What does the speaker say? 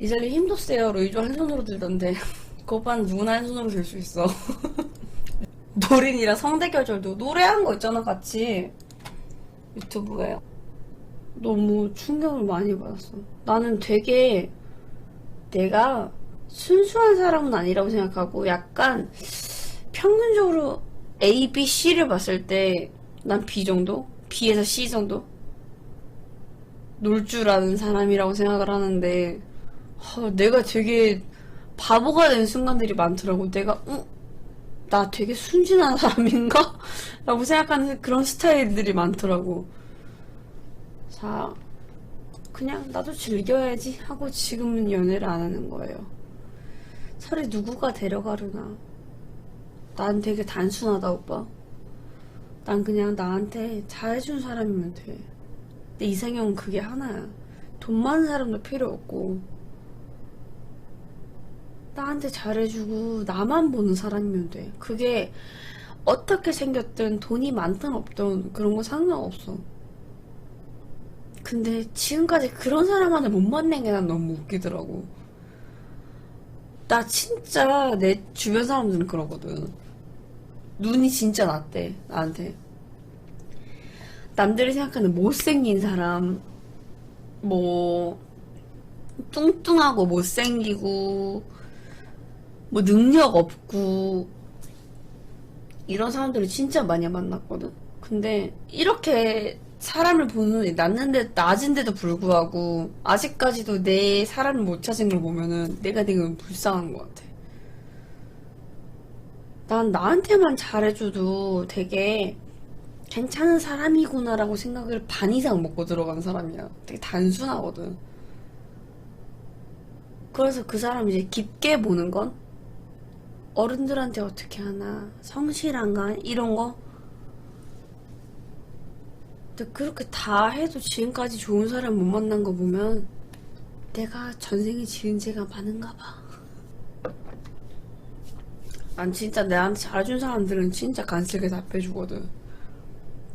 이젤리 힘도 세요. 로 이조 한 손으로 들던데. 그 오빠는 누구나 한 손으로 들 수 있어. 노린이랑 성대결절도 노래한 거 있잖아, 같이. 유튜브에. 너무 충격을 많이 받았어. 나는 되게 내가 순수한 사람은 아니라고 생각하고 약간 평균적으로 A, B, C를 봤을 때 난 B 정도? B에서 C 정도? 놀 줄 아는 사람이라고 생각을 하는데 아, 내가 되게 바보가 되는 순간들이 많더라고. 내가 어? 나 되게 순진한 사람인가? 라고 생각하는 그런 스타일들이 많더라고. 자, 그냥 나도 즐겨야지 하고 지금은 연애를 안 하는 거예요. 차라리 누구가 데려가려나. 난 되게 단순하다, 오빠. 난 그냥 나한테 잘해준 사람이면 돼. 내 이상형은 그게 하나야. 돈 많은 사람도 필요 없고, 나한테 잘해주고, 나만 보는 사람이면 돼. 그게 어떻게 생겼든 돈이 많든 없든 그런 거 상관없어. 근데 지금까지 그런 사람한테 못 만난 게 난 너무 웃기더라고. 나 진짜 내 주변 사람들은 그러거든. 눈이 진짜 낮대, 나한테. 남들이 생각하는 못생긴 사람, 뭐, 뚱뚱하고 못생기고, 뭐 능력 없고, 이런 사람들을 진짜 많이 만났거든? 근데 이렇게 사람을 보는 눈이 낮는데, 낮은데도 불구하고, 아직까지도 내 사람을 못 찾은 걸 보면은 내가 되게 불쌍한 것 같아. 난 나한테만 잘해줘도 되게 괜찮은 사람이구나라고 생각을 반 이상 먹고 들어간 사람이야. 되게 단순하거든. 그래서 그 사람 이제 깊게 보는 건 어른들한테 어떻게 하나 성실한가 이런 거. 근데 그렇게 다 해도 지금까지 좋은 사람 못 만난 거 보면 내가 전생에 지은 죄가 많은가 봐. 난 진짜 내한테 잘해준 사람들은 진짜 간슬게 답해주거든.